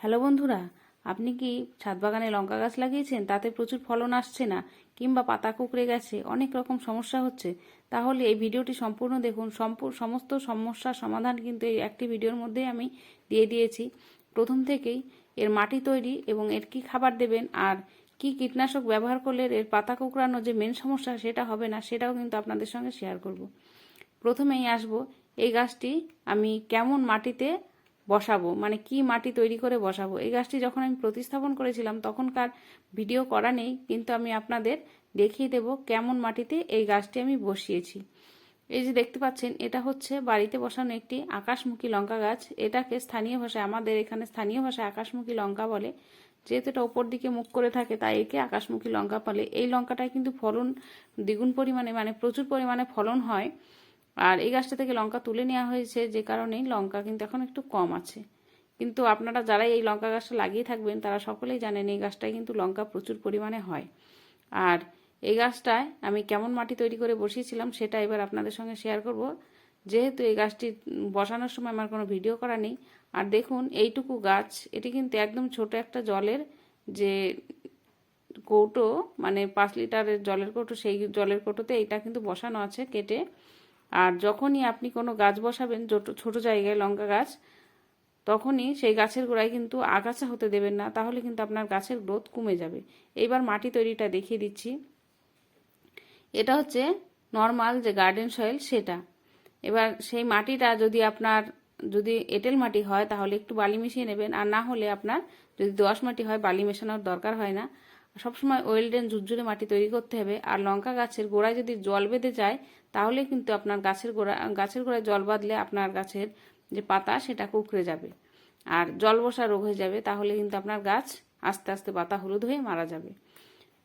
Hello বন্ধুরা, আপনি কি ছাদ বাগানে লঙ্কা গাছ লাগিয়েছেন? তাতে প্রচুর ফলন আসছে না, কিংবা পাতা কুকড়ে গেছে, অনেক রকম সমস্যা হচ্ছে। তাহলে এই ভিডিওটি সম্পূর্ণ দেখুন। সমস্ত সমস্যার সমাধান কিন্তু এই একটি ভিডিওর মধ্যেই আমি দিয়ে দিয়েছি। প্রথম থেকেই এর মাটি তৈরি এবং এর কি খাবার দেবেন আর কি কীটনাশক ব্যবহার করলে এর পাতা কুকড়ানো যে মেন সমস্যা সেটা হবে না, সেটাও কিন্তু আপনাদের সঙ্গে শেয়ার করব। প্রথমেই আসব, এই গাছটি আমি কেমন মাটিতে বসাবো? মানে কি মাটি তৈরি করে বসাবো? এই গাছটি যখন আমি প্রতিস্থাপন করেছিলাম, তখনকার ভিডিও করা নেই, কিন্তু আমি আপনাদের দেখিয়ে দেব কেমন মাটিতে এই গাছটি আমি বসিয়েছি। এই যে দেখতে পাচ্ছেন, এটা হচ্ছে বাড়িতে বসানো একটি আকাশমুখী লঙ্কা গাছ। এটাকে স্থানীয় ভাষায়, আমাদের এখানে স্থানীয় ভাষায় আকাশমুখী লঙ্কা বলে। যেহেতু এটা ওপর দিকে মুখ করে থাকে, তাই একে আকাশমুখী লঙ্কা বলে। এই লঙ্কাটায় কিন্তু ফলন দ্বিগুণ পরিমাণে মানে প্রচুর পরিমাণে ফলন হয়। আর এই গাছটা থেকে লঙ্কা তুলে নেওয়া হয়েছে যে কারণে লঙ্কা কিন্তু এখন একটু কম আছে। কিন্তু আপনারা যারা এই লঙ্কা গাছটা লাগিয়ে থাকবেন, তারা সকলেই জানেন এই গাছটায় কিন্তু লঙ্কা প্রচুর পরিমাণে হয়। আর এই গাছটায় আমি কেমন মাটি তৈরি করে বসিয়েছিলাম সেটা এবার আপনাদের সঙ্গে শেয়ার করব। যেহেতু এই গাছটি বসানোর সময় আমার কোনো ভিডিও করা নেই, আর দেখুন এইটুকু গাছ, এটি কিন্তু একদম ছোট একটা জলের যে কৌটো মানে পাঁচ লিটারের জলের কৌটো, সেই জলের কৌটোতে এইটা কিন্তু বসানো আছে কেটে। আর যখনই আপনি কোনো গাছ বসাবেন ছোট জায়গায় লঙ্কা গাছ, তখনই সেই গাছের গোড়ায় কিন্তু আগাছা হতে দেবেন না, তাহলে কিন্তু আপনার গাছের গ্রোথ কমে যাবে। এইবার মাটি তৈরিটা দেখিয়ে দিচ্ছি। এটা হচ্ছে নর্মাল যে গার্ডেন সয়েল, সেটা। এবার সেই মাটিটা যদি আপনার, যদি এঁটেল মাটি হয়, তাহলে একটু বালি মিশিয়ে নেবেন, আর না হলে আপনার যদি দোয়াশ মাটি হয়, বালি মেশানোর দরকার হয় না। সবসময় ওয়েলডেন ঝুরঝুরে মাটি তৈরি করতে হবে। আর লঙ্কা গাছের গোড়ায় যদি জল বেঁধে যায়, তাহলে কিন্তু আপনার গাছের গোড়া, গাছের গোড়ায় জল বাঁধলে আপনার গাছের যে পাতা, সেটা কুকড়ে যাবে। আর জল বসা রোগ হয়ে যাবে, তাহলে কিন্তু আপনার গাছ আস্তে আস্তে পাতা হলুদ হয়ে মারা যাবে।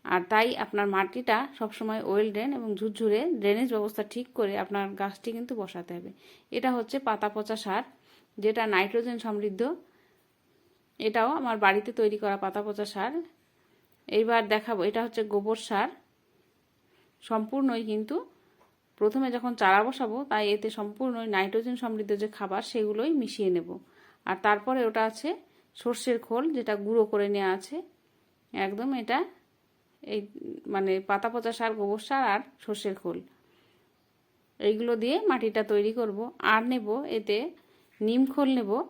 আর তাই আপনার মাটিটা সবসময় ওয়েল ড্রেন এবং ঝুরঝুরে ড্রেনেজ ব্যবস্থা ঠিক করে আপনার গাছটি কিন্তু বসাতে হবে। এটা হচ্ছে পাতা পচা সার, যেটা নাইট্রোজেন সমৃদ্ধ। এটাও আমার বাড়িতে তৈরি করা পাতা পচা সার। এইবার দেখাবো, এটা হচ্ছে গোবর সার। সম্পূর্ণই কিন্তু প্রথমে যখন চারা বসাবো, তাই এতে সম্পূর্ণই নাইট্রোজেন সমৃদ্ধ যে খাবার, সেগুলোই মিশিয়ে নেব। আর তারপরে ওটা আছে সর্ষের খোল, যেটা গুঁড়ো করে নেওয়া আছে। একদম এটা এই মানে পাতা পচা সার, গোবর সার আর সর্ষের খোল। এইগুলো দিয়ে মাটিটা তৈরি করব। আর নেব এতে নিম খোল নেব।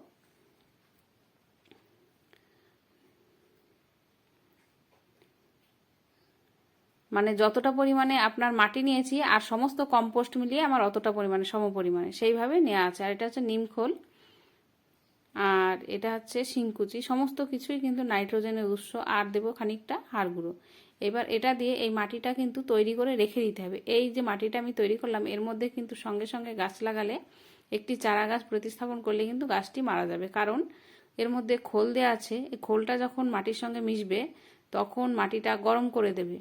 মানে যতটা পরিমাণে আপনার মাটি নিয়েছি আর সমস্ত কম্পোস্ট মিলিয়ে আমার অতটা পরিমাণে, সম পরিমাণে। সেইভাবে নেওয়া আছে। আর এটা হচ্ছে নিমখোল আর এটা হচ্ছে শিংকুচি। সমস্ত কিছুই কিন্তু নাইট্রোজেনের উৎস। আর দেবো খানিকটা হাড় গুঁড়ো। এবার এটা দিয়ে এই মাটিটা কিন্তু তৈরি করে রেখে দিতে হবে। এই যে মাটিটা আমি তৈরি করলাম, এর মধ্যে কিন্তু সঙ্গে সঙ্গে গাছ লাগালে একটি চারা গাছ প্রতিস্থাপন করলে কিন্তু গাছটি মারা যাবে। কারণ এর মধ্যে খোল দেওয়া আছে। এই খোলটা যখন মাটির সঙ্গে মিশবে, তখন মাটিটা গরম করে দেবে।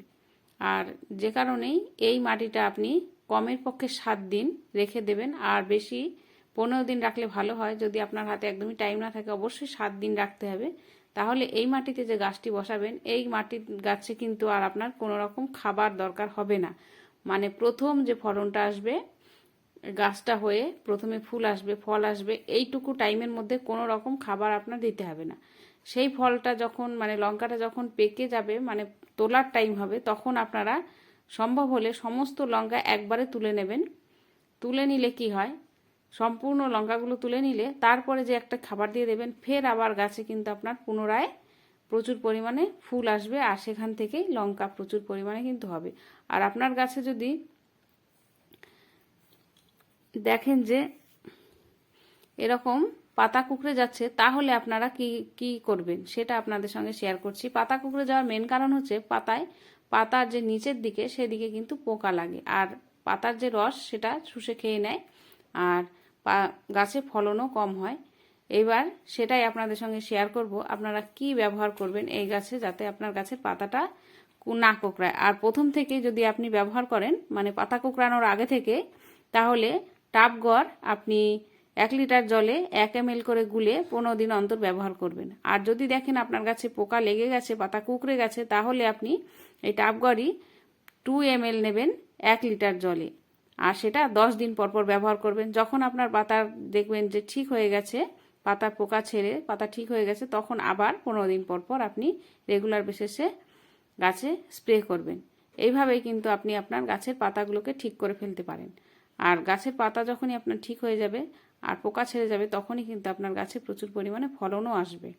আর যে কারণেই এই মাটিটা আপনি কমের পক্ষে সাত দিন রেখে দেবেন। আর বেশি পনেরো দিন রাখলে ভালো হয়। যদি আপনার হাতে একদমই টাইম না থাকে, অবশ্যই সাত দিন রাখতে হবে। তাহলে এই মাটিতে যে গাছটি বসাবেন, এই মাটির গাছে কিন্তু আর আপনার কোনো রকম খাবার দরকার হবে না। মানে প্রথম যে ফলনটা আসবে, গাছটা হয়ে প্রথমে ফুল আসবে, ফল আসবে, এইটুকু টাইমের মধ্যে কোনো রকম খাবার আপনার দিতে হবে না। সেই ফলটা যখন মানে লঙ্কাটা যখন পেকে যাবে মানে তোলার টাইম হবে, তখন আপনারা সম্ভব হলে সমস্ত লঙ্কা একবারে তুলে নেবেন। তুলে নিলে কি হয়? সম্পূর্ণ লঙ্কাগুলো তুলে নিলে তারপরে যে একটা খাবার দিয়ে দেবেন, ফের আবার গাছে কিন্তু আপনার পুনরায় প্রচুর পরিমাণে ফুল আসবে আর সেখান থেকেই লঙ্কা প্রচুর পরিমাণে কিন্তু হবে। আর আপনার গাছে যদি দেখেন যে এরকম পাতা কুকড়ে যাচ্ছে, তাহলে আপনারা কি কি করবেন? সেটা আপনাদের সঙ্গে শেয়ার করছি। পাতা কুকড়ে যাওয়ার মেন কারণ হচ্ছে পাতায়, পাতার যে নিচের দিকে, সেদিকে কিন্তু পোকা লাগে। আর পাতার যে রস, সেটা শুষে খেয়ে নেয়। আর গাছে ফলনও কম হয়। এবার সেটাই আপনাদের সঙ্গে শেয়ার করব। আপনারা কি ব্যবহার করবেন এই গাছে, যাতে আপনার গাছের পাতাটা না কোকড়ায়? আর প্রথম থেকে যদি আপনি ব্যবহার করেন মানে পাতা কোকড়ানোর আগে থেকে, তাহলে টাপগড় আপনি এক লিটার জলে এক এম করে গুলে পনেরো দিন অন্তর ব্যবহার করবেন। আর যদি দেখেন আপনার গাছে পোকা লেগে গেছে পাতা কুকড়ে গেছে, তাহলে আপনি এই টাপগড়ই টু এম নেবেন এক লিটার জলে। আর সেটা দশ দিন পর পর ব্যবহার করবেন। যখন আপনার পাতা দেখবেন যে ঠিক হয়ে গেছে, পাতা পোকা ছেড়ে পাতা ঠিক হয়ে গেছে, তখন আবার পনেরো দিন পর পর আপনি রেগুলার বেসিসে গাছে স্প্রে করবেন। এইভাবেই কিন্তু আপনি আপনার গাছের পাতাগুলোকে ঠিক করে ফেলতে পারেন। আর গাছের পাতা যখনই আপনার ঠিক হয়ে যাবে আর পোকা ছেড়ে যাবে তখনই কিন্তু আপনার গাছে প্রচুর পরিমাণে ফলনও আসবে।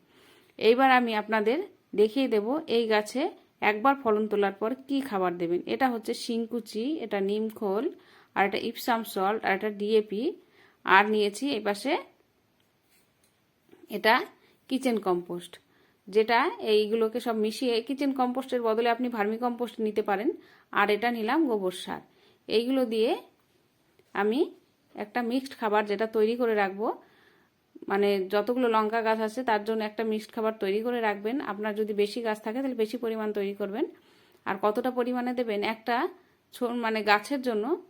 এইবার আমি আপনাদের দেখিয়ে দেব এই গাছে একবার ফলন তোলার পর কি খাবার দেবেন। এটা হচ্ছে শিংকুচি, এটা নিমখোল আর এটা ইপসাম সল্ট, আর এটা ডিএপি। আর নিয়েছি এই পাশে এটা কিচেন কম্পোস্ট, যেটা এইগুলোকে সব মিশিয়ে কিচেন কম্পোস্টের বদলে আপনি ভার্মি কম্পোস্ট নিতে পারেন। আর এটা নিলাম গোবর সার। এইগুলো দিয়ে আমি একটা মিক্সড খাবার যেটা তৈরি করে রাখব। মানে যতগুলো লঙ্কা গাছ আছে, তার জন্য একটা মিক্সড খাবার তৈরি করে রাখবেন। আপনার যদি বেশি গাছ থাকে, তাহলে বেশি পরিমাণ তৈরি করবেন। আর কতটা পরিমাণে দেবেন? একটা মানে গাছের জন্য,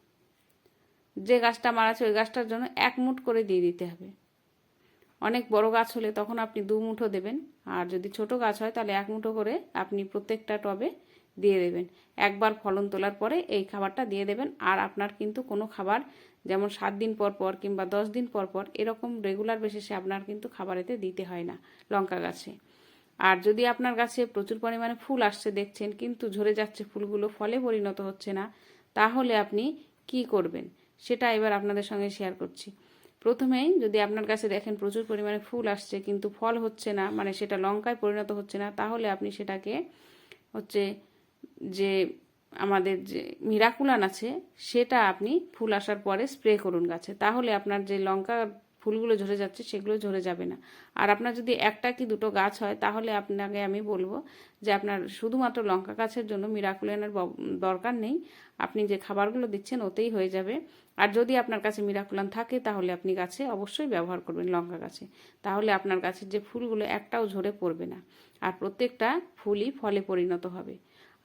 যে গাছটা মারা আছে, ওই গাছটার জন্য এক মুঠ করে দিয়ে দিতে হবে। অনেক বড় গাছ হলে তখন আপনি দু মুঠো দেবেন। আর যদি ছোট গাছ হয়, তাহলে এক মুঠো করে আপনি প্রত্যেকটা টবে দিয়ে দেবেন। একবার ফলন তোলার পরে এই খাবারটা দিয়ে দেবেন। আর আপনার কিন্তু কোনো খাবার যেমন সাত দিন পর পর কিংবা দশ দিন পর পর এরকম রেগুলার বেসিসে আপনার কিন্তু খাবারেতে দিতে হয় না লঙ্কা গাছে। আর যদি আপনার গাছে প্রচুর পরিমাণে ফুল আসছে দেখছেন কিন্তু ঝরে যাচ্ছে ফুলগুলো ফলে পরিণত হচ্ছে না, তাহলে আপনি কি করবেন? সেটা এবার আপনাদের সঙ্গে শেয়ার করছি। প্রথমেই যদি আপনার কাছে দেখেন প্রচুর পরিমাণে ফুল আসছে কিন্তু ফল হচ্ছে না মানে সেটা লঙ্কায় পরিণত হচ্ছে না, তাহলে আপনি সেটাকে হচ্ছে যে আমাদের যে মিরাকুলান আছে, সেটা আপনি ফুল আসার পরে স্প্রে করুন গাছে। তাহলে আপনার যে লঙ্কা ফুলগুলো ঝরে যাচ্ছে, সেগুলো ঝরে যাবে না। আর আপনার যদি একটা কি দুটো গাছ হয়, তাহলে আপনাকে আমি বলব যে আপনার শুধুমাত্র লঙ্কা গাছের জন্য মিরাকুলানের দরকার নেই। আপনি যে খাবারগুলো দিচ্ছেন, ওতেই হয়ে যাবে। আর যদি আপনার কাছে মিরাকুলান থাকে, তাহলে আপনি গাছে অবশ্যই ব্যবহার করবেন লঙ্কা গাছে। তাহলে আপনার গাছের যে ফুলগুলো, একটাও ঝরে পড়বে না। আর প্রত্যেকটা ফুলই ফলে পরিণত হবে।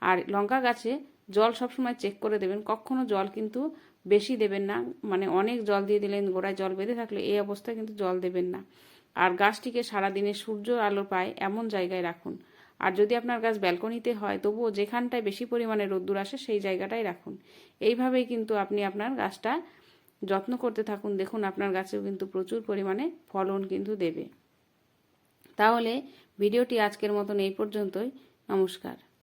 আর লঙ্কা গাছে জল সবসময় চেক করে দেবেন। কখনো জল কিন্তু বেশি দেবেন না। মানে অনেক জল দিয়ে দিলেন, গোড়ায় জল বেঁধে থাকলে এই অবস্থায় কিন্তু জল দেবেন না। আর গাছটিকে সারাদিনে সূর্য আলো পায় এমন জায়গায় রাখুন। আর যদি আপনার গাছ ব্যালকনিতে হয়, তবুও যেখানটায় বেশি পরিমাণে রোদ্দুর আসে সেই জায়গাটাই রাখুন। এইভাবেই কিন্তু আপনি আপনার গাছটা যত্ন করতে থাকুন। দেখুন, আপনার গাছেও কিন্তু প্রচুর পরিমাণে ফলন কিন্তু দেবে। তাহলে ভিডিওটি আজকের মতন এই পর্যন্তই। নমস্কার।